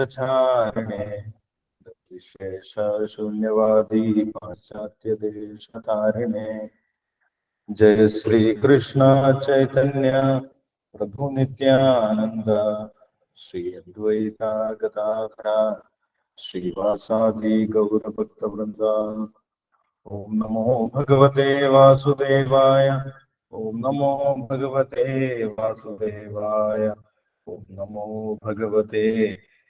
प्रचारणे। देश पाश्चात्यदेशतारिणे। जय श्रीकृष्ण चैतन्य प्रभु नित्यानंद श्री अद्वैता गदाधरा श्रीवासादि वृंदा ओम नमो भगवते वासुदेवाय। ओम नमो भगवते वासुदेवाय। ओम नमो भगवते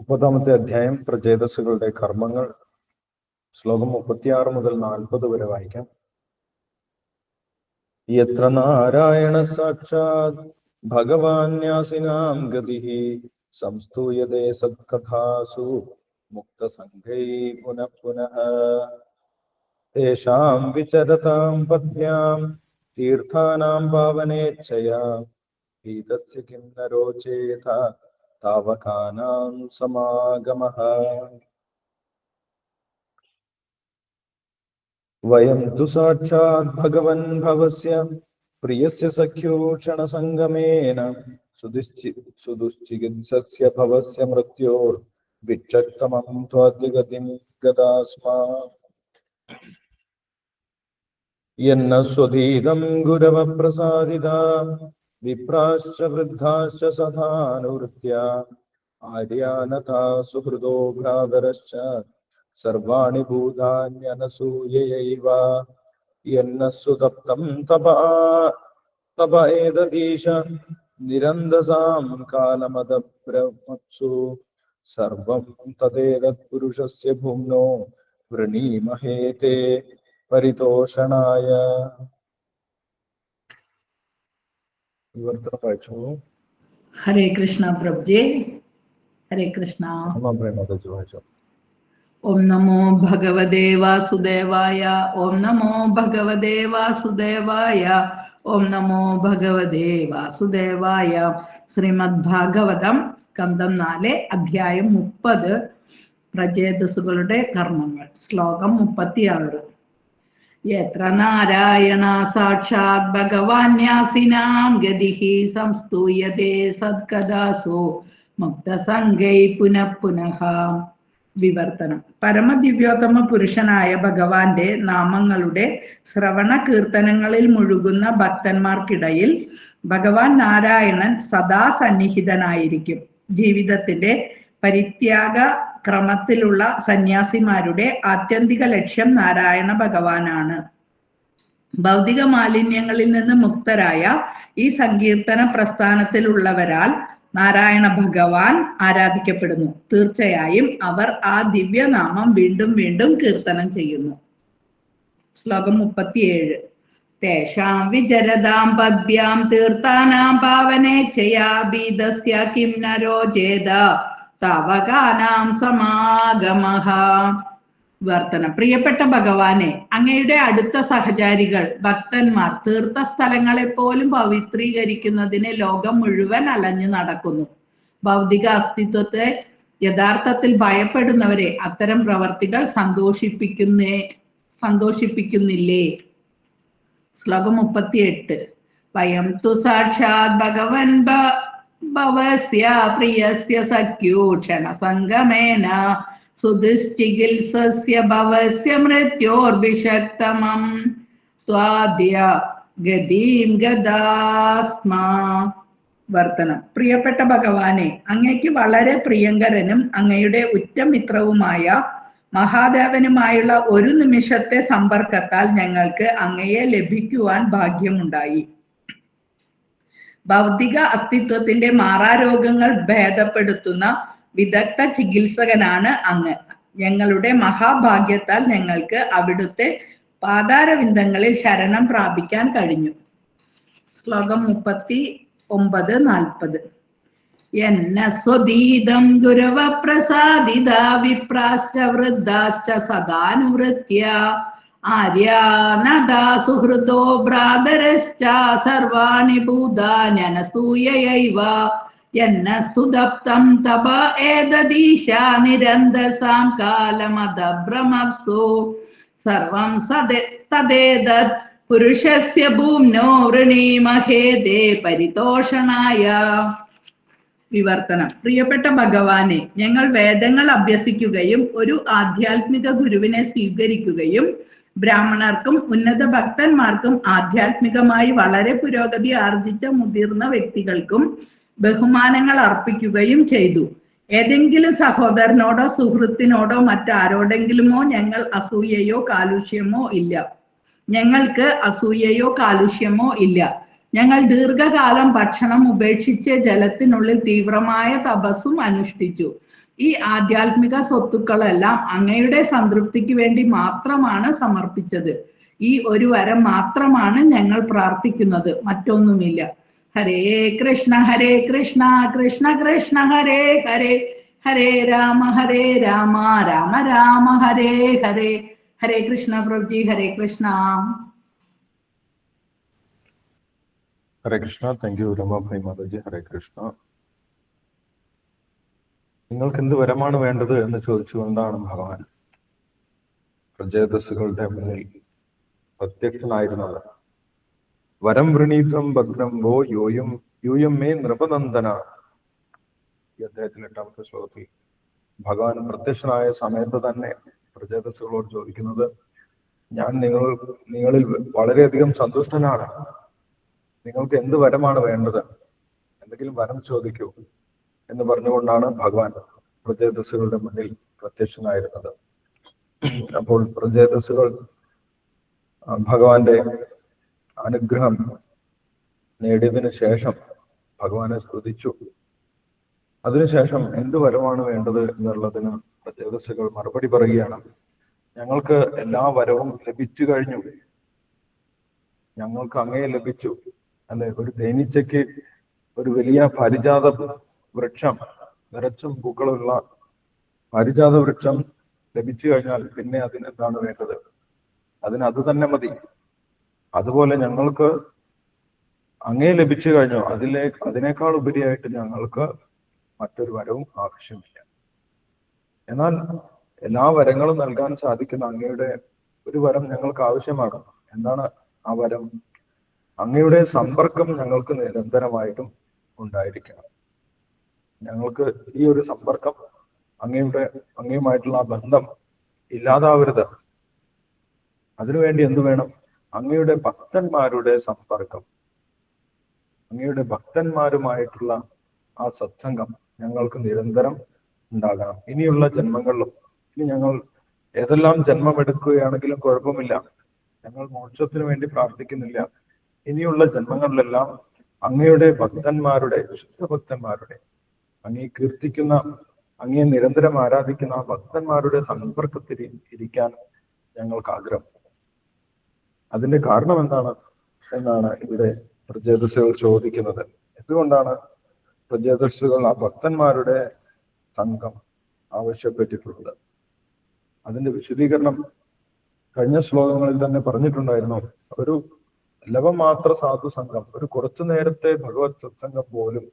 മുപ്പതാമത്തെ അധ്യായം പ്രചേതസ്സുകളുടെ കർമ്മങ്ങൾ. ശ്ലോകം മുപ്പത്തിയാറ് മുതൽ നാൽപ്പത് വരെ വായിക്കാം. എത്ര നാരായണ സാക്ഷാത് ഭഗവാന്യാസിനാം ഗതി സംസ്തൂയതേ സത്കഥാസു മുക്തസംഘൈ പുനഃ പുനഃ. തേഷാം വിചരതാം പദ്യാം തീർത്ഥാനാം പാവനേച്ഛയാ. ഗീതസ്യ കിം നരോചേത तावकानां समागमः वयं तु साक्षात् भगवन् भवस्य प्रियस्य सख्यो क्षणसङ्गमेन सुदुश्चि सुदुश्चिकित्सस्य भवस्य मृत्योर्विक्षक्तमं त्वाद्यगतिं गता स्म यन्न स्वधीतं गुरवप्रसादिता വിപ്രാശ്ച വൃദ്ധാശ്ച സധാനുവൃത്യ ആര്യാനഥാ സുഹൃദോ ഭ്രാതരശ്ച സർവാണി ഭൂതാന്യനസൂയൈവ യന്നസുതപ്തം തപ തപ ഏതീശ നിരന്തസാം കാലമത ബ്രഹ്മത്സു സർവം തദേതത് പുരുഷസ്യ ഭുമ്നോ വൃണീമഹേതേ പരിതോഷണായ. വായിച്ചോളൂ ഹരേ കൃഷ്ണ പ്രഭുജേ. ഹരേ കൃഷ്ണ. ഓം നമോ ഭഗവദേ വാസുദേവായ ഓം നമോ ഭഗവതേ വാസുദേവായ ഓം നമോ ഭഗവദേ വാസുദേവായ. ശ്രീമദ് ഭാഗവതം കന്തം നാല് അധ്യായം മുപ്പത്. പ്രചേതസുകളുടെ കർമ്മങ്ങൾ. ശ്ലോകം മുപ്പത്തിയാറ്. യത്ര നാരായണ സാക്ഷാത് ഭഗവാന്യാസിനാം ഗതിഃ സംസ്തൂയതേ സത്കദാസോ മുക്തസംഗൈ പുനഃ പുനഃ. വിവർത്തനം. പരമദിവ്യോത്തമ പുരുഷനായ ഭഗവാന്റെ നാമങ്ങളുടെ ശ്രവണ കീർത്തനങ്ങളിൽ മുഴുകുന്ന ഭക്തന്മാർക്കിടയിൽ ഭഗവാൻ നാരായണൻ സദാ സന്നിഹിതനായിരിക്കും. ജീവിതത്തിന്റെ പരിത്യാഗ ക്രമത്തിലുള്ള സന്യാസിമാരുടെ ആത്യന്തിക ലക്ഷ്യം നാരായണ ഭഗവാനാണ്. ഭൗതിക മാലിന്യങ്ങളിൽ നിന്ന് മുക്തരായ ഈ സങ്കീർത്തന പ്രസ്ഥാനത്തിലുള്ളവരാൽ നാരായണ ഭഗവാൻ ആരാധിക്കപ്പെടുന്നു. തീർച്ചയായും അവർ ആ ദിവ്യനാമം വീണ്ടും വീണ്ടും കീർത്തനം ചെയ്യുന്നു. ശ്ലോകം മുപ്പത്തിയേഴ്. തേഷാം വിചരതാം പദ്ഭ്യാം തീർത്ഥാനാം പാവനേച്ഛയാ ബീതസ്യ കിം നരോ നരോചേത തവകാനാം സമാഗമഹ. വർത്തനം. പ്രിയപ്പെട്ട ഭഗവാനെ അങ്ങയുടെ അടുത്ത സഹചാരികൾ ഭക്തന്മാർ തീർത്ഥ സ്ഥലങ്ങളെ പോലും പവിത്രീകരിക്കുന്നതിന് ലോകം മുഴുവൻ അലഞ്ഞു നടക്കുന്നു. ഭൗതിക അസ്തിത്വത്തെ യഥാർത്ഥത്തിൽ ഭയപ്പെടുന്നവരെ അത്തരം പ്രവർത്തികൾ സന്തോഷിപ്പിക്കുന്നേ സന്തോഷിപ്പിക്കുന്നില്ലേ? ശ്ലോകം മുപ്പത്തിയെട്ട്. വയം തു സാക്ഷാത് ഭഗവൻ ഭവസ്യ പ്രിയസ്യ ഭവസ്യ മൃത്യോർഭിഷക്തമം. ത്വാദ്യ ഗതിം ഗദാസ്മ. വർത്തനം പ്രിയപ്പെട്ട ഭഗവാനെ അങ്ങയ്ക്ക് വളരെ പ്രിയങ്കരനും അങ്ങയുടെ ഉറ്റമിത്രവുമായ മഹാദേവനുമായുള്ള ഒരു നിമിഷത്തെ സമ്പർക്കത്താൽ ഞങ്ങൾക്ക് അങ്ങയെ ലഭിക്കുവാൻ ഭാഗ്യമുണ്ടായി. ഭൗതിക അസ്തിത്വത്തിന്റെ മാറാരോഗങ്ങൾ ഭേദപ്പെടുത്തുന്ന വിദഗ്ധ ചികിത്സകനാണ് അങ്ങ്. ഞങ്ങളുടെ മഹാഭാഗ്യത്താൽ ഞങ്ങൾക്ക് അവിടുത്തെ പാതാരവിന്ദങ്ങളിൽ ശരണം പ്രാപിക്കാൻ കഴിഞ്ഞു. ശ്ലോകം മുപ്പത്തി ഒമ്പത് നാൽപ്പത്. എന്ന സ്വതീതം ഗുരവ പ്രസാദിത വിപ്രാശ്ച വൃദ്ധാശ്ച സദാനുവൃത്യ ആര്യാനദാ സുഹൃദോ ഭ്രാതരശ്ച സർവാണി ഭൂതാന്യനസൂയൈവ എന്ന സുതപ്തം തപ ഏതദീശ നിരന്തസാം കാലമദഭ്രമപ്സു സർവം സദേ തദേതത് പുരുഷസ്യ ഭൂമ്നോ വൃണീമഹേദേ പരിതോഷണായ വിവർത്തനം. പ്രിയപ്പെട്ട ഭഗവാനെ ഞങ്ങൾ വേദങ്ങൾ അഭ്യസിക്കുകയും ഒരു ആധ്യാത്മിക ഗുരുവിനെ സ്വീകരിക്കുകയും ബ്രാഹ്മണർക്കും ഉന്നത ഭക്തന്മാർക്കും ആധ്യാത്മികമായി വളരെ പുരോഗതി ആർജിച്ച മുതിർന്ന വ്യക്തികൾക്കും ബഹുമാനങ്ങൾ അർപ്പിക്കുകയും ചെയ്തു. ഏതെങ്കിലും സഹോദരനോടോ സുഹൃത്തിനോടോ മറ്റാരോടെങ്കിലുമോ ഞങ്ങൾ അസൂയയോ കാലുഷ്യമോ ഇല്ല. ഞങ്ങൾക്ക് അസൂയയോ കാലുഷ്യമോ ഇല്ല. ഞങ്ങൾ ദീർഘകാലം ഭക്ഷണം ഉപേക്ഷിച്ച് ജലത്തിനുള്ളിൽ തീവ്രമായ തപസ്സും അനുഷ്ഠിച്ചു. ഈ ആധ്യാത്മിക സ്വത്തുക്കളെല്ലാം അങ്ങയുടെ സംതൃപ്തിക്ക് വേണ്ടി മാത്രമാണ് സമർപ്പിച്ചത്. ഈ ഒരു വരം മാത്രമാണ് ഞങ്ങൾ പ്രാർത്ഥിക്കുന്നത്. മറ്റൊന്നുമില്ല. ഹരേ കൃഷ്ണ ഹരേ കൃഷ്ണ കൃഷ്ണ കൃഷ്ണ ഹരേ ഹരേ ഹരേ രാമ ഹരേ രാമ രാമ രാമ ഹരേ ഹരേ. ഹരേ കൃഷ്ണ പ്രഭുജി ഹരേ കൃഷ്ണ. ഹരേ കൃഷ്ണ താങ്ക് യു രമാഭായി മാതാജി ഹരേ കൃഷ്ണ നിങ്ങൾക്ക് എന്ത് വരമാണ് വേണ്ടത് എന്ന് ചോദിച്ചുകൊണ്ടാണ് ഭഗവാൻ പ്രജേതസ്സുകളുടെ മുന്നിൽ പ്രത്യക്ഷനായിരുന്നത്. വരം വൃണീതം ഭദ്രം വോ യോയും യൂയം മേ നൃപനന്ദന. ഈ അദ്ദേഹത്തിന്റെ എട്ടാമത്തെ ശ്ലോകത്തിൽ ഭഗവാൻ പ്രത്യക്ഷനായ സമയത്ത് തന്നെ പ്രജേതസ്സുകളോട് ചോദിക്കുന്നത് ഞാൻ നിങ്ങൾ നിങ്ങളിൽ വളരെയധികം സന്തുഷ്ടനാണ്. നിങ്ങൾക്ക് എന്ത് വരമാണ് വേണ്ടത്? എന്തെങ്കിലും വരം ചോദിക്കൂ എന്ന് പറഞ്ഞുകൊണ്ടാണ് ഭഗവാൻ പ്രജേതസ്സുകളുടെ മുന്നിൽ പ്രത്യക്ഷനായിരുന്നത്. അപ്പോൾ പ്രജേതസ്സുകൾ ഭഗവാന്റെ അനുഗ്രഹം നേടിയതിനു ശേഷം ഭഗവാനെ സ്തുതിച്ചു. അതിനുശേഷം എന്ത് വരമാണ് വേണ്ടത് എന്നുള്ളതിന് പ്രജേതസ്സുകൾ മറുപടി പറയുകയാണ് ഞങ്ങൾക്ക് എല്ലാ വരവും ലഭിച്ചു കഴിഞ്ഞു. ഞങ്ങൾക്ക് അങ്ങേ ലഭിച്ചു. അല്ലെ? ഒരു തേനീച്ചയ്ക്ക് ഒരു വലിയ പരിജാത വൃക്ഷം നിറച്ചും പൂക്കളുള്ള പരിജാത വൃക്ഷം ലഭിച്ചു കഴിഞ്ഞാൽ പിന്നെ അതിന് എന്താണ് വേണ്ടത്? അതിന് അത് തന്നെ മതി. അതുപോലെ ഞങ്ങൾക്ക് അങ്ങേ ലഭിച്ചു കഴിഞ്ഞു. അതിലേ അതിനേക്കാൾ ഉപരിയായിട്ട് ഞങ്ങൾക്ക് മറ്റൊരു വരവും ആവശ്യമില്ല. എന്നാൽ എല്ലാ വരങ്ങളും നൽകാൻ സാധിക്കുന്ന അങ്ങയുടെ ഒരു വരം ഞങ്ങൾക്ക് ആവശ്യമാണ്. എന്താണ് ആ വരം? അങ്ങയുടെ സമ്പർക്കം ഞങ്ങൾക്ക് നിരന്തരമായിട്ടും ഉണ്ടായിരിക്കണം. ഞങ്ങൾക്ക് ഈ ഒരു സമ്പർക്കം അങ്ങയുടെ അങ്ങയുമായിട്ടുള്ള ആ ബന്ധം ഇല്ലാതാവരുത്. അതിനുവേണ്ടി എന്തു വേണം? അങ്ങയുടെ ഭക്തന്മാരുടെ സമ്പർക്കം. അങ്ങയുടെ ഭക്തന്മാരുമായിട്ടുള്ള ആ സത്സംഗം ഞങ്ങൾക്ക് നിരന്തരം ഉണ്ടാകണം. ഇനിയുള്ള ജന്മങ്ങളിലും ഇനി ഞങ്ങൾ ഏതെല്ലാം ജന്മമെടുക്കുകയാണെങ്കിലും കുഴപ്പമില്ല. ഞങ്ങൾ മോക്ഷത്തിന് വേണ്ടി പ്രാർത്ഥിക്കുന്നില്ല. ഇനിയുള്ള ജന്മങ്ങളിലെല്ലാം അങ്ങയുടെ ഭക്തന്മാരുടെ ശുദ്ധഭക്തന്മാരുടെ അങ്ങേ കീർത്തിക്കുന്ന അങ്ങേ നിരന്തരം ആരാധിക്കുന്ന ഭക്തന്മാരുടെ സമ്പർക്കത്തിൽ ഇരിക്കാൻ ഞങ്ങൾക്ക് ആഗ്രഹം. അതിന്റെ കാരണം എന്താണ് എന്നാണ് ഇവിടെ പ്രജേതസ്സുകൾ ചോദിക്കുന്നത്. എന്തുകൊണ്ടാണ് പ്രജേതസ്സുകൾ ആ ഭക്തന്മാരുടെ സംഘം ആവശ്യപ്പെട്ടിട്ടുള്ളത്? അതിന്റെ വിശദീകരണം കഴിഞ്ഞ ശ്ലോകങ്ങളിൽ തന്നെ പറഞ്ഞിട്ടുണ്ടായിരുന്നു. ഒരു ലവമാത്ര സാധു സംഘം ഒരു കുറച്ചു നേരത്തെ ഭഗവത് സത്സംഗം പോലും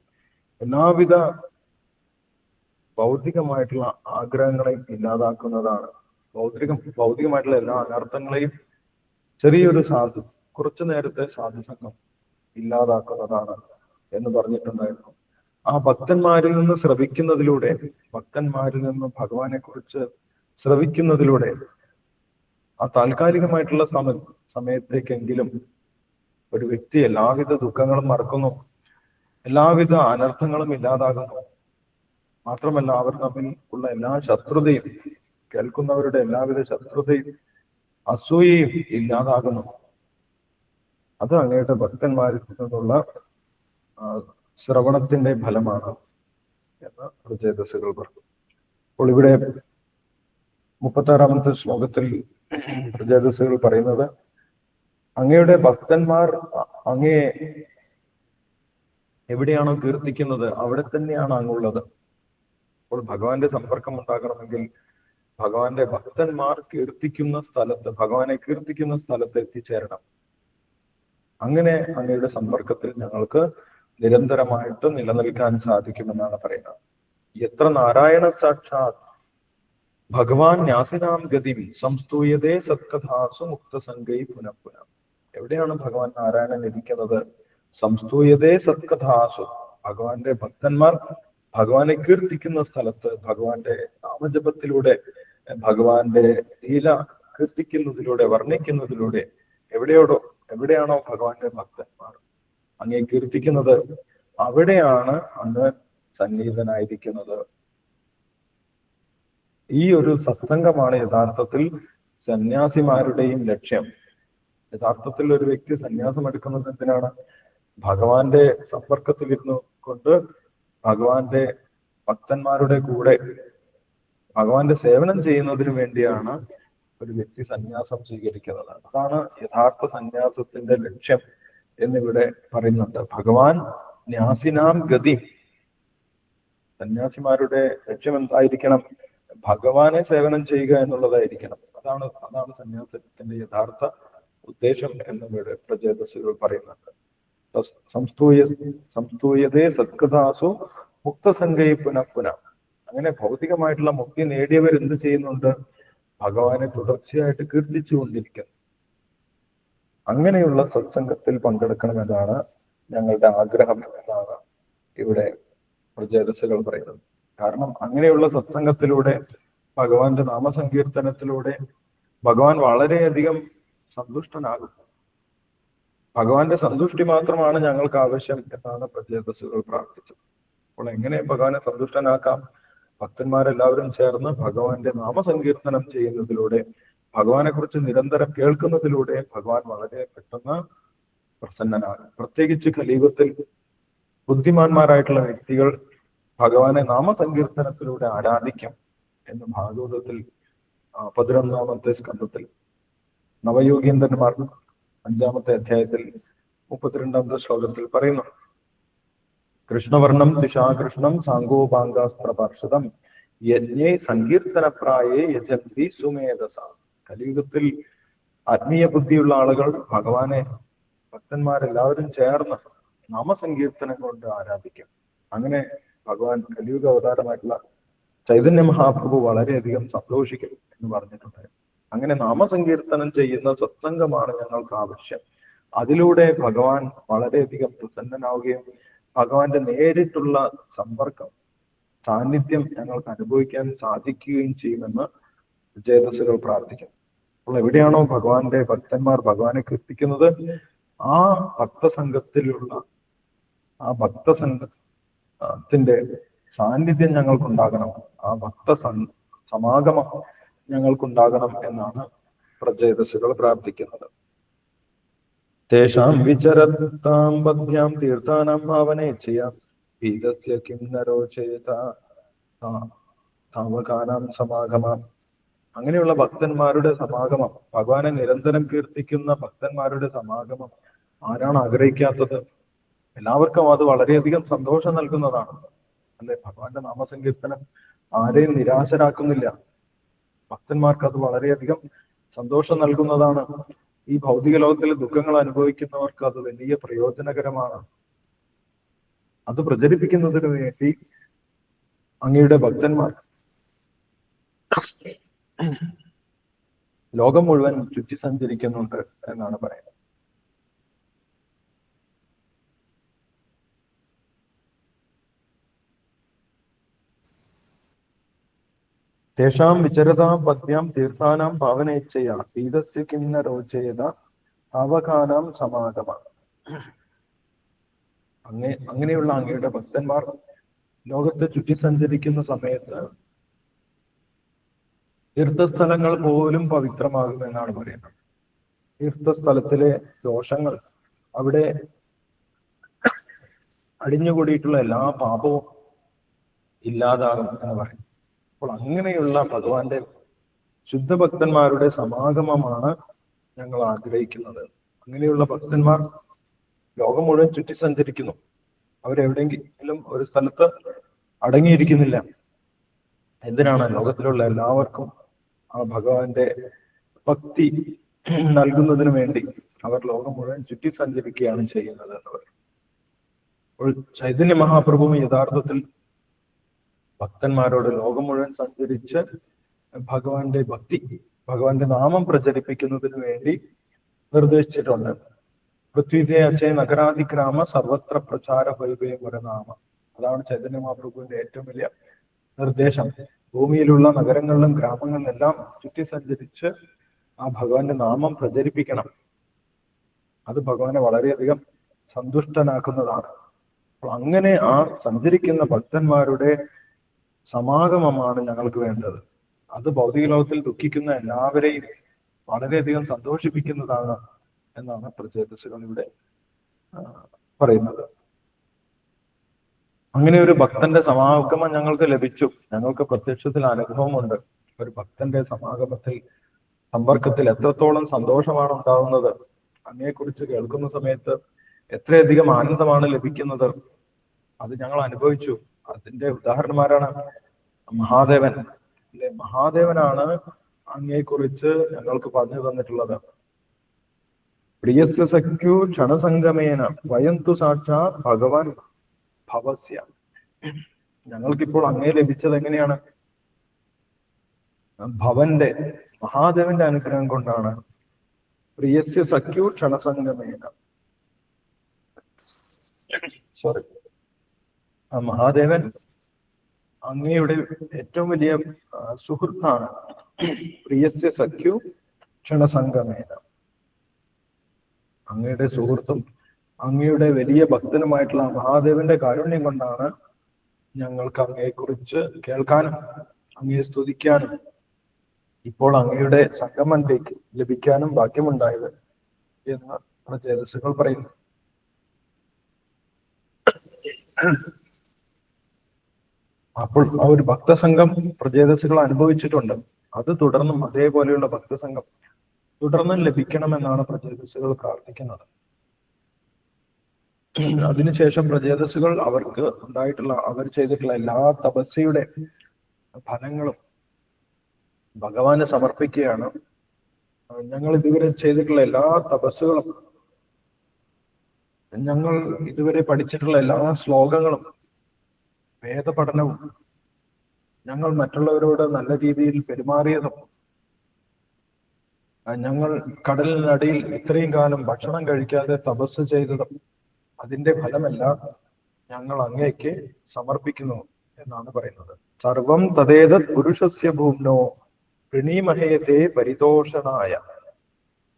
എല്ലാവിധ ഭൗതികമായിട്ടുള്ള ആഗ്രഹങ്ങളെയും ഇല്ലാതാക്കുന്നതാണ്. ഭൗതിക ഭൗതികമായിട്ടുള്ള എല്ലാ അനർത്ഥങ്ങളെയും ചെറിയൊരു സാധു കുറച്ചു നേരത്തെ സാധു സംഘം ഇല്ലാതാക്കുന്നതാണ് എന്ന് പറഞ്ഞിട്ടുണ്ടായിരുന്നു. ആ ഭക്തന്മാരിൽ നിന്ന് ശ്രവിക്കുന്നതിലൂടെ ഭക്തന്മാരിൽ നിന്ന് ഭഗവാനെ കുറിച്ച് ശ്രവിക്കുന്നതിലൂടെ ആ താൽക്കാലികമായിട്ടുള്ള സമ സമയത്തേക്കെങ്കിലും ഒരു വ്യക്തി എല്ലാവിധ ദുഃഖങ്ങളും മറക്കുന്നു. എല്ലാവിധ അനർത്ഥങ്ങളും ഇല്ലാതാകുന്നു. മാത്രമല്ല അവർ തമ്മിൽ ഉള്ള എല്ലാ ശത്രുതയും കേൾക്കുന്നവരുടെ എല്ലാവിധ ശത്രുതയും അസൂയയും ഇല്ലാതാകുന്നു. അത് അങ്ങയുടെ ഭക്തന്മാരിൽ നിന്നുള്ള ശ്രവണത്തിന്റെ ഫലമാണ് എന്ന് പ്രചേതസുകൾ പറഞ്ഞു. അപ്പോൾ ഇവിടെ മുപ്പത്തി ആറാമത്തെ ശ്ലോകത്തിൽ പ്രചേതസുകൾ പറയുന്നത് അങ്ങയുടെ ഭക്തന്മാർ അങ്ങയെ എവിടെയാണോ കീർത്തിക്കുന്നത് അവിടെ തന്നെയാണ് അങ്ങുള്ളത്. അപ്പോൾ ഭഗവാന്റെ സമ്പർക്കം ഉണ്ടാകണമെങ്കിൽ ഭഗവാന്റെ ഭക്തന്മാർ കീർത്തിക്കുന്ന സ്ഥലത്ത് ഭഗവാനെ കീർത്തിക്കുന്ന സ്ഥലത്ത് എത്തിച്ചേരണം. അങ്ങനെ അങ്ങയുടെ സമ്പർക്കത്തിൽ ഞങ്ങൾക്ക് നിരന്തരമായിട്ട് നിലനിൽക്കാൻ സാധിക്കുമെന്നാണ് പറയുന്നത്. എത്ര നാരായണ സാക്ഷാത് ഭഗവാൻ ന്യാസിനാം ഗതിം സംസ്തൂയതേ സത്കഥാസു മുക്തസംഗൈ പുനഃപുന. എവിടെയാണ് ഭഗവാൻ നാരായണൻ ഇരിക്കുന്നത്? സംസ്തൂയതേ സത്കഥാസു. ഭഗവാന്റെ ഭക്തന്മാർ ഭഗവാനെ കീർത്തിക്കുന്ന സ്ഥലത്ത് ഭഗവാന്റെ നാമജപത്തിലൂടെ ഭഗവാന്റെ ലീല കീർത്തിക്കുന്നതിലൂടെ വർണിക്കുന്നതിലൂടെ എവിടെയോടോ എവിടെയാണോ ഭഗവാന്റെ ഭക്തന്മാർ അങ്ങേ കീർത്തിക്കുന്നത് അവിടെയാണ് അങ്ങ് സന്നിഹിതനായിരിക്കുന്നത്. ഈ ഒരു സത്സംഗമാണ് യഥാർത്ഥത്തിൽ സന്യാസിമാരുടെയും ലക്ഷ്യം. യഥാർത്ഥത്തിൽ ഒരു വ്യക്തി സന്യാസം എടുക്കുന്നത് എന്തിനാണ്? ഭഗവാന്റെ സമ്പർക്കത്തിലിരുന്നു കൊണ്ട് ഭഗവാന്റെ ഭക്തന്മാരുടെ കൂടെ ഭഗവാന്റെ സേവനം ചെയ്യുന്നതിന് വേണ്ടിയാണ് ഒരു വ്യക്തി സന്യാസം സ്വീകരിക്കുന്നത്. അതാണ് യഥാർത്ഥ സന്യാസത്തിന്റെ ലക്ഷ്യം എന്നിവിടെ പറയുന്നുണ്ട്. ഭഗവാൻ ന്യാസിനാം ഗതി. സന്യാസിമാരുടെ ലക്ഷ്യം എന്തായിരിക്കണം? ഭഗവാനെ സേവനം ചെയ്യുക എന്നുള്ളതായിരിക്കണം. അതാണ് അതാണ് സന്യാസത്തിന്റെ യഥാർത്ഥ ഉദ്ദേശം എന്ന് ഇവിടെ പ്രചേതസ്സുകൾ പറയുന്നുണ്ട്. സംസ്തൂയ സംസ്തൂയതേ സത്കൃതാസു മുക്തസംഗൈ പുന പുന. അങ്ങനെ ഭൗതികമായിട്ടുള്ള മുക്തി നേടിയവർ എന്ത് ചെയ്യുന്നുണ്ട്? ഭഗവാനെ തുടർച്ചയായിട്ട് കീർത്തിച്ചുകൊണ്ടിരിക്കുന്നു. അങ്ങനെയുള്ള സത്സംഗത്തിൽ പങ്കെടുക്കണമെന്നാണ് ഞങ്ങളുടെ ആഗ്രഹം എന്നാണ് ഇവിടെ പ്രചേതസ്സുകൾ പറയുന്നത്. കാരണം അങ്ങനെയുള്ള സത്സംഗത്തിലൂടെ ഭഗവാന്റെ നാമസങ്കീർത്തനത്തിലൂടെ ഭഗവാൻ വളരെയധികം സന്തുഷ്ടനാകും ഭഗവാന്റെ സന്തുഷ്ടി മാത്രമാണ് ഞങ്ങൾക്ക് ആവശ്യം എന്നാണ് പ്രത്യേകസുകൾ പ്രാർത്ഥിച്ചത്. അപ്പോൾ എങ്ങനെ ഭഗവാനെ സന്തുഷ്ടനാക്കാം? ഭക്തന്മാരെല്ലാവരും ചേർന്ന് ഭഗവാന്റെ നാമസങ്കീർത്തനം ചെയ്യുന്നതിലൂടെ ഭഗവാനെ കുറിച്ച് നിരന്തരം കേൾക്കുന്നതിലൂടെ ഭഗവാൻ വളരെ പെട്ടെന്ന് പ്രസന്നനാകും പ്രത്യേകിച്ച് കലീപത്തിൽ ബുദ്ധിമാന്മാരായിട്ടുള്ള വ്യക്തികൾ ഭഗവാനെ നാമസങ്കീർത്തനത്തിലൂടെ ആരാധിക്കാം എന്ന് ഭാഗവതത്തിൽ പതിനൊന്നാമത്തെ സ്കന്ധത്തിൽ നവയോഗീന്ദ്രന്മാർ അഞ്ചാമത്തെ അധ്യായത്തിൽ മുപ്പത്തിരണ്ടാമത്തെ ശ്ലോകത്തിൽ പറയുന്നു. കൃഷ്ണവർണം ദിശാകൃഷ്ണം സാങ്കോപാങ്കാസ്ത്ര പാർഷദം യജ്ഞേ സങ്കീർത്തനപ്രായേ യജന്തി സുമേധസ. കലിയുഗത്തിൽ ആത്മീയ ബുദ്ധിയുള്ള ആളുകൾ ഭഗവാനെ ഭക്തന്മാരെല്ലാവരും ചേർന്ന് നാമസങ്കീർത്തനം കൊണ്ട് ആരാധിക്കും. അങ്ങനെ ഭഗവാൻ കലിയുഗ അവതാരമായിട്ടുള്ള ചൈതന്യ മഹാപ്രഭു വളരെയധികം സന്തോഷിക്കും എന്ന് പറഞ്ഞിട്ടുണ്ട്. അങ്ങനെ നാമസങ്കീർത്തനം ചെയ്യുന്ന സത്സംഗമാണ് ഞങ്ങൾക്ക് ആവശ്യം. അതിലൂടെ ഭഗവാൻ വളരെയധികം പ്രസന്നനാവുകയും ഭഗവാന്റെ നേരിട്ടുള്ള സമ്പർക്കം സാന്നിധ്യം ഞങ്ങൾക്ക് അനുഭവിക്കാൻ സാധിക്കുകയും ചെയ്യുമെന്ന് ജേതസുകൾ പ്രാർത്ഥിക്കും അപ്പോൾ എവിടെയാണോ ഭഗവാന്റെ ഭക്തന്മാർ ഭഗവാനെ കീർത്തിക്കുന്നത് ആ ഭക്തസംഘത്തിലുള്ള ആ ഭക്തസംഘത്തിന്റെ സാന്നിധ്യം ഞങ്ങൾക്കുണ്ടാകണം. ആ ഭക്ത സമാഗമം ഞങ്ങൾക്കുണ്ടാകണം എന്നാണ് പ്രചേതസുകൾ പ്രാർത്ഥിക്കുന്നത്. തേഷാം വിചരത്താം പദ്ഭ്യാം തീർത്ഥാനാം ഭാവനേ ചെയ്യാം ഭീതസ്യ കിം നരോചേത താവകാനാം സമാഗമം. അങ്ങനെയുള്ള ഭക്തന്മാരുടെ സമാഗമം. ഭഗവാനെ നിരന്തരം കീർത്തിക്കുന്ന ഭക്തന്മാരുടെ സമാഗമം. ആരാണ് ആഗ്രഹിക്കാത്തത്? എല്ലാവർക്കും അത് വളരെയധികം സന്തോഷം നൽകുന്നതാണ്. അല്ലെ? ഭഗവാന്റെ നാമസങ്കീർത്തനം ആരെയും നിരാശരാക്കുന്നില്ല. ഭക്തന്മാർക്ക് അത് വളരെയധികം സന്തോഷം നൽകുന്നതാണ്. ഈ ഭൗതിക ലോകത്തിലെ ദുഃഖങ്ങൾ അനുഭവിക്കുന്നവർക്ക് അത് വലിയ പ്രയോജനകരമാണ്. അത് പ്രചരിപ്പിക്കുന്നതിന് വേണ്ടി അങ്ങയുടെ ഭക്തന്മാർ ലോകം മുഴുവൻ ചുറ്റി സഞ്ചരിക്കുന്നുണ്ട് എന്നാണ് പറയുന്നത്. തേഷാം വിചരതാ പദ്യം തീർത്ഥാനാം ഭാവനേച്ഛയ. പീതസ്യ കിന്ന രോചേത അവകാനാം സമാഗമ. അങ്ങേ അങ്ങനെയുള്ള അങ്ങയുടെ ഭക്തന്മാർ ലോകത്ത് ചുറ്റി സഞ്ചരിക്കുന്ന സമയത്ത് തീർത്ഥസ്ഥലങ്ങൾ പോലും പവിത്രമാകുമെന്നാണ് പറയുന്നത്. തീർത്ഥസ്ഥലത്തിലെ ദോഷങ്ങൾ അവിടെ അടിഞ്ഞുകൂടിയിട്ടുള്ള എല്ലാ പാപവും ഇല്ലാതാകും എന്ന് പറയും. അപ്പോൾ അങ്ങനെയുള്ള ഭഗവാന്റെ ശുദ്ധഭക്തന്മാരുടെ സമാഗമമാണ് ഞങ്ങൾ ആഗ്രഹിക്കുന്നത്. അങ്ങനെയുള്ള ഭക്തന്മാർ ലോകം മുഴുവൻ ചുറ്റി സഞ്ചരിക്കുന്നു. അവരെവിടെയെങ്കിലും ഒരു സ്ഥലത്ത് അടങ്ങിയിരിക്കുന്നില്ല. എന്തിനാണ് ലോകത്തിലുള്ള എല്ലാവർക്കും ആ ഭഗവാന്റെ ഭക്തി നൽകുന്നതിന് വേണ്ടി അവർ ലോകം മുഴുവൻ ചുറ്റി സഞ്ചരിക്കുകയാണ് ചെയ്യുന്നത് എന്ന് പറയും അപ്പോൾ ചൈതന്യ മഹാപ്രഭു യഥാർത്ഥത്തിൽ ഭക്തന്മാരോട് ലോകം മുഴുവൻ സഞ്ചരിച്ച് ഭഗവാന്റെ ഭക്തി ഭഗവാന്റെ നാമം പ്രചരിപ്പിക്കുന്നതിന് വേണ്ടി നിർദ്ദേശിച്ചിട്ടുണ്ട്. പൃഥ്വിജയ അച്ഛയ നഗരാതിഗ്രാമ സർവത്ര പ്രചാര വൈഭയം ഒരു നാമ. അതാണ് ചൈതന്യ മഹാപ്രഭുവിന്റെ ഏറ്റവും വലിയ നിർദ്ദേശം. ഭൂമിയിലുള്ള നഗരങ്ങളിലും ഗ്രാമങ്ങളിലും എല്ലാം ചുറ്റി സഞ്ചരിച്ച് ആ ഭഗവാന്റെ നാമം പ്രചരിപ്പിക്കണം. അത് ഭഗവാനെ വളരെയധികം സന്തുഷ്ടനാക്കുന്നതാണ്. അങ്ങനെ ആ സഞ്ചരിക്കുന്ന ഭക്തന്മാരുടെ സമാഗമമാണ് ഞങ്ങൾക്ക് വേണ്ടത്. അത് ഭൗതിക ലോകത്തിൽ ദുഃഖിക്കുന്ന എല്ലാവരെയും വളരെയധികം സന്തോഷിപ്പിക്കുന്നതാണ് എന്നാണ് പ്രചേതസുകൾ ഇവിടെ പറയുന്നത്. അങ്ങനെ ഒരു ഭക്തന്റെ സമാഗമം ഞങ്ങൾക്ക് ലഭിച്ചു. ഞങ്ങൾക്ക് പ്രത്യക്ഷത്തിൽ അനുഭവമുണ്ട്. ഒരു ഭക്തന്റെ സമാഗമത്തിൽ സമ്പർക്കത്തിൽ എത്രത്തോളം സന്തോഷമാണ് ഉണ്ടാവുന്നത് അങ്ങയെക്കുറിച്ച് കേൾക്കുന്ന സമയത്ത് എത്രയധികം ആനന്ദമാണ് ലഭിക്കുന്നത്. അത് ഞങ്ങൾ അനുഭവിച്ചു. അതിന്റെ ഉദാഹരണമാരാണ് മഹാദേവൻ. അല്ലെ? മഹാദേവനാണ് അങ്ങയെക്കുറിച്ച് ഞങ്ങൾക്ക് പറഞ്ഞു തന്നിട്ടുള്ളത്. പ്രിയസ്യ സഖ്യു ക്ഷണസംഗമേന വയന്തു സാക്ഷാ ഭഗവാൻ ഭവസ്യ. ഞങ്ങൾക്കിപ്പോൾ അങ്ങേ ലഭിച്ചത് എങ്ങനെയാണ്? ഭവന്റെ മഹാദേവന്റെ അനുഗ്രഹം കൊണ്ടാണ്. പ്രിയസ്യ സഖ്യു ക്ഷണസംഗമേന. സോറി മഹാദേവൻ അങ്ങയുടെ ഏറ്റവും വലിയ സുഹൃത്താണ്. പ്രിയസ്യ സഖ്യു ക്ഷണസംഗമേന. അങ്ങയുടെ സുഹൃത്തും അങ്ങയുടെ വലിയ ഭക്തനുമായിട്ടുള്ള മഹാദേവന്റെ കാരുണ്യം കൊണ്ടാണ് ഞങ്ങൾക്ക് അങ്ങയെക്കുറിച്ച് കേൾക്കാനും അങ്ങയെ സ്തുതിക്കാനും ഇപ്പോൾ അങ്ങയുടെ സംഗമത്തിലേക്ക് ലഭിക്കാനും ഭാഗ്യമുണ്ടായത് എന്ന് പ്രചേതസുകൾ പറയുന്നു. അപ്പോൾ ആ ഒരു ഭക്തസംഘം പ്രചേതസ്സുകൾ അനുഭവിച്ചിട്ടുണ്ട്. അത് തുടർന്നും അതേപോലെയുള്ള ഭക്തസംഘം തുടർന്നും ലഭിക്കണമെന്നാണ് പ്രചേതസ്സുകൾ പ്രാർത്ഥിക്കുന്നത്. അതിനുശേഷം പ്രചേതസ്സുകൾ അവർക്ക് ഉണ്ടായിട്ടുള്ള അവർ ചെയ്തിട്ടുള്ള എല്ലാ തപസ്യയുടെ ഫലങ്ങളും ഭഗവാന് സമർപ്പിക്കുകയാണ്. ഞങ്ങൾ ഇതുവരെ ചെയ്തിട്ടുള്ള എല്ലാ തപസ്സുകളും ഞങ്ങൾ ഇതുവരെ പഠിച്ചിട്ടുള്ള എല്ലാ ശ്ലോകങ്ങളും വേദപഠനവും ഞങ്ങൾ മറ്റുള്ളവരോട് നല്ല രീതിയിൽ പെരുമാറിയതും ഞങ്ങൾ കടലിനടിയിൽ ഇത്രയും കാലം ഭക്ഷണം കഴിക്കാതെ തപസ് ചെയ്തതും അതിന്റെ ഫലമല്ല ഞങ്ങൾ അങ്ങേക്ക് സമർപ്പിക്കുന്നു എന്നാണ് പറയുന്നത്. സർവം തദേതത് പുരുഷസ്യ ഭൂമ്നോ പ്രണീമഹേതേ പരിതോഷനായ.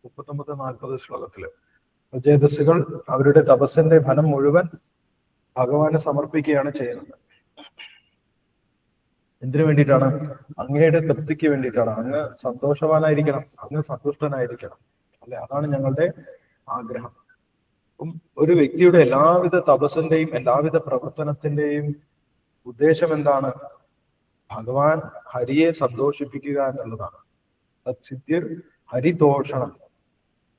മുപ്പത്തൊമ്പത് നാൽപ്പത് ശ്ലോകത്തിൽ. വിജയദസ്സുകൾ അവരുടെ തപസ്സിന്റെ ഫലം മുഴുവൻ ഭഗവാന് സമർപ്പിക്കുകയാണ് ചെയ്യുന്നത്. എന്തിനു വേണ്ടിയിട്ടാണ്? അങ്ങയുടെ തൃപ്തിക്ക് വേണ്ടിയിട്ടാണ്. അങ്ങ് സന്തോഷവാനായിരിക്കണം. അങ്ങ് സന്തുഷ്ടനായിരിക്കണം. അല്ലെ? അതാണ് ഞങ്ങളുടെ ആഗ്രഹം. ഒരു വ്യക്തിയുടെ എല്ലാവിധ തപസ്സിന്റെയും എല്ലാവിധ പ്രവർത്തനത്തിന്റെയും ഉദ്ദേശം എന്താണ്? ഭഗവാൻ ഹരിയെ സന്തോഷിപ്പിക്കുക എന്നുള്ളതാണ്. തത്സിദ്ധിർ ഹരിതോഷണം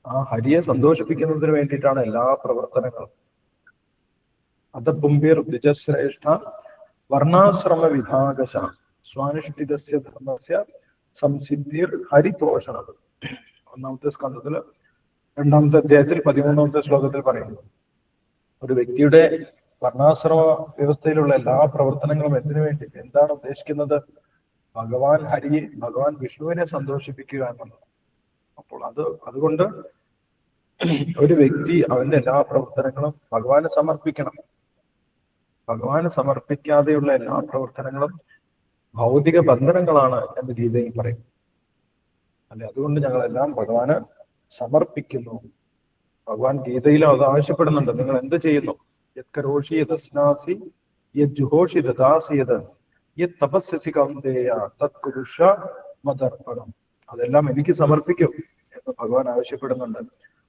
ആ ഹരിയെ സന്തോഷിപ്പിക്കുന്നതിന് വേണ്ടിയിട്ടാണ് എല്ലാ പ്രവർത്തനങ്ങളും. അതപ്പുംബിർ ദ്വിജശ്രേഷ്ഠ വർണാശ്രമ വിഭാഗശ സ്വാനുഷ്ഠിതസ്യ ധർമ്മസ്യ സംസിദ്ധിർ ഹരിതോഷണം. ഒന്നാമത്തെ സ്കന്ധത്തിൽ രണ്ടാമത്തെ അധ്യായത്തിൽ പതിമൂന്നാമത്തെ ശ്ലോകത്തിൽ പറയുന്നു. ഒരു വ്യക്തിയുടെ വർണാശ്രമ വ്യവസ്ഥയിലുള്ള എല്ലാ പ്രവർത്തനങ്ങളും എന്തിനു വേണ്ടി എന്താണ് ഉദ്ദേശിക്കുന്നത്? ഭഗവാൻ ഹരിയെ ഭഗവാൻ വിഷ്ണുവിനെ സന്തോഷിപ്പിക്കുക എന്നുള്ളത്. അപ്പോൾ അത് അതുകൊണ്ട് ഒരു വ്യക്തി അവന്റെ എല്ലാ പ്രവർത്തനങ്ങളും ഭഗവാന് സമർപ്പിക്കണം. ഭഗവാന് സമർപ്പിക്കാതെയുള്ള എല്ലാ പ്രവർത്തനങ്ങളും ഭൗതിക ബന്ധനങ്ങളാണ് എന്ന് ഗീതയിൽ പറയും അല്ലെ അതുകൊണ്ട് ഞങ്ങളെല്ലാം ഭഗവാന് സമർപ്പിക്കുന്നു. ഭഗവാൻ ഗീതയിൽ അത് ആവശ്യപ്പെടുന്നുണ്ട്. നിങ്ങൾ എന്ത് ചെയ്യുന്നു? യത് കരോഷി യത് ജുഹോഷി ദദാസി യത് തപസ്യസി കൗന്ദേയ മതർപ്പണം അതെല്ലാം എനിക്ക് സമർപ്പിക്കും എന്ന് ഭഗവാൻ ആവശ്യപ്പെടുന്നുണ്ട്.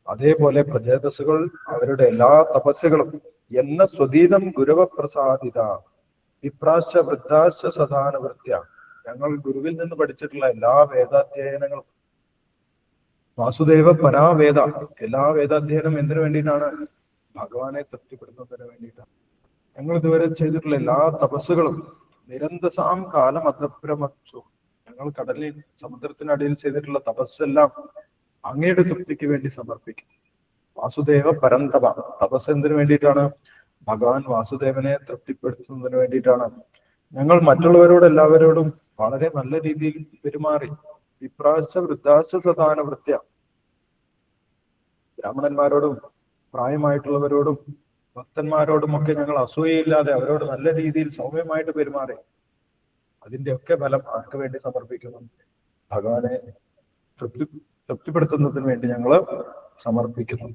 അതേപോലെ പ്രജേതസ്സുകൾ അവരുടെ എല്ലാ തപസ്യകളും എന്ന സ്വതീതം ഗുരുവപ്രസാദിത. വിപ്രാശ്ച വൃദ്ധാശ്ച സദാനുവൃത്യ ഞങ്ങൾ ഗുരുവിൽ നിന്ന് പഠിച്ചിട്ടുള്ള എല്ലാ വേദാധ്യയനങ്ങളും. വാസുദേവ പരാവേദ. എല്ലാ വേദാധ്യയനം എന്തിനു വേണ്ടിയിട്ടാണ്? ഭഗവാനെ തൃപ്തിപ്പെടുന്നതിന് വേണ്ടിയിട്ടാണ്. ഞങ്ങൾ ഇതുവരെ ചെയ്തിട്ടുള്ള എല്ലാ തപസ്സുകളും നിരന്തസാം കാലം അധപ്രമച്ചു ഞങ്ങൾ കടലിൽ സമുദ്രത്തിനടിയിൽ ചെയ്തിട്ടുള്ള തപസ്സെല്ലാം അങ്ങയുടെ തൃപ്തിക്ക് വേണ്ടി സമർപ്പിക്കും. വാസുദേവ പരന്തപ. തപസ് എന്തിനു വേണ്ടിയിട്ടാണ്? ഭഗവാൻ വാസുദേവനെ തൃപ്തിപ്പെടുത്തുന്നതിന് വേണ്ടിയിട്ടാണ്. ഞങ്ങൾ മറ്റുള്ളവരോട് എല്ലാവരോടും വളരെ നല്ല രീതിയിൽ പെരുമാറി. വിപ്രാശ വൃദ്ധാശ സദാന വൃത്യ ബ്രാഹ്മണന്മാരോടും പ്രായമായിട്ടുള്ളവരോടും ഭക്തന്മാരോടും ഒക്കെ ഞങ്ങൾ അസൂയയില്ലാതെ അവരോട് നല്ല രീതിയിൽ സൗമ്യമായിട്ട് പെരുമാറി. അതിന്റെ ഒക്കെ ഫലം ആർക്ക് വേണ്ടി സമർപ്പിക്കുന്നു? ഭഗവാനെ തൃപ്തി തൃപ്തിപ്പെടുത്തുന്നതിന് വേണ്ടി ഞങ്ങൾ സമർപ്പിക്കുന്നു.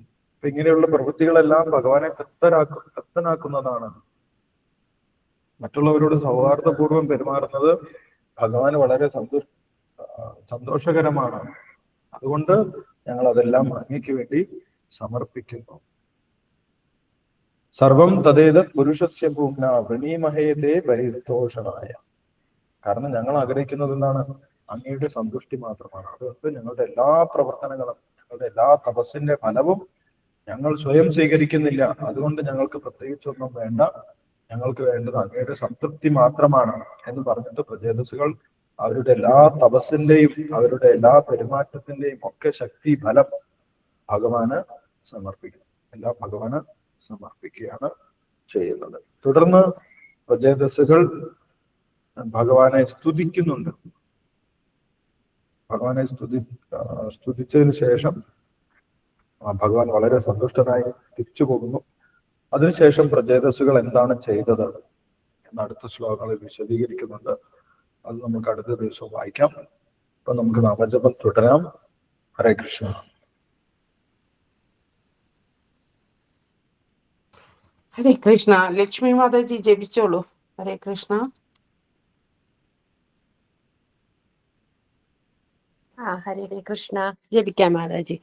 ഇങ്ങനെയുള്ള പ്രവൃത്തികളെല്ലാം ഭഗവാനെ തൃപ്തരാക്കും തൃപ്തനാക്കുന്നതാണ് മറ്റുള്ളവരോട് സൗഹാർദ്ദപൂർവം പെരുമാറുന്നത് ഭഗവാന് വളരെ സന്തോഷ സന്തോഷകരമാണ്. അതുകൊണ്ട് ഞങ്ങൾ അതെല്ലാം അങ്ങയ്ക്ക് വേണ്ടി സമർപ്പിക്കുന്നു. സർവം തതേത പുരുഷസ്യ ഭൂമ്ന വൃണീമഹേതേ പരിതോഷമായ കാരണം ഞങ്ങൾ ആഗ്രഹിക്കുന്നത് എന്താണ് അങ്ങയുടെ സന്തുഷ്ടി മാത്രമാണ്. അതുകൊണ്ട് ഞങ്ങളുടെ എല്ലാ പ്രവർത്തനങ്ങളും ഞങ്ങളുടെ എല്ലാ തപസ്സിന്റെ ഫലവും ഞങ്ങൾ സ്വയം സ്വീകരിക്കുന്നില്ല. അതുകൊണ്ട് ഞങ്ങൾക്ക് പ്രത്യേകിച്ചൊന്നും വേണ്ട. ഞങ്ങൾക്ക് വേണ്ടത് അങ്ങയുടെ സംതൃപ്തി മാത്രമാണ് എന്ന് പറഞ്ഞിട്ട് പ്രചേതസ്സുകൾ അവരുടെ എല്ലാ തപസ്സിന്റെയും അവരുടെ എല്ലാ പെരുമാറ്റത്തിന്റെയും ഒക്കെ ശക്തി ഫലം ഭഗവാന് സമർപ്പിക്കുന്നു. എല്ലാം ഭഗവാന് സമർപ്പിക്കുകയാണ് ചെയ്യുന്നത്. തുടർന്ന് പ്രചേതസ്സുകൾ ഭഗവാനെ സ്തുതിക്കുന്നുണ്ട്. ഭഗവാനെ സ്തുതി സ്തുതിച്ചതിന് ശേഷം ഭഗവാൻ വളരെ സന്തുഷ്ടനായി തിരിച്ചു പോകുന്നു. അതിനുശേഷം പ്രജേതസ്സുകൾ എന്താണ് ചെയ്തത് എന്ന് അടുത്ത ശ്ലോകങ്ങളിൽ വിശദീകരിക്കുന്നുണ്ട്. അത് നമുക്ക് അടുത്ത ദിവസം വായിക്കാം. അപ്പൊ നമുക്ക് നാമജപം തുടരാം. ഹരേ കൃഷ്ണ. ഹരേ കൃഷ്ണ. ലക്ഷ്മി മാതാജി ജപിച്ചോളൂ. ഹരേ കൃഷ്ണ. ആ ഹരേ കൃഷ്ണ. ജപിക്കാം മാതാജി.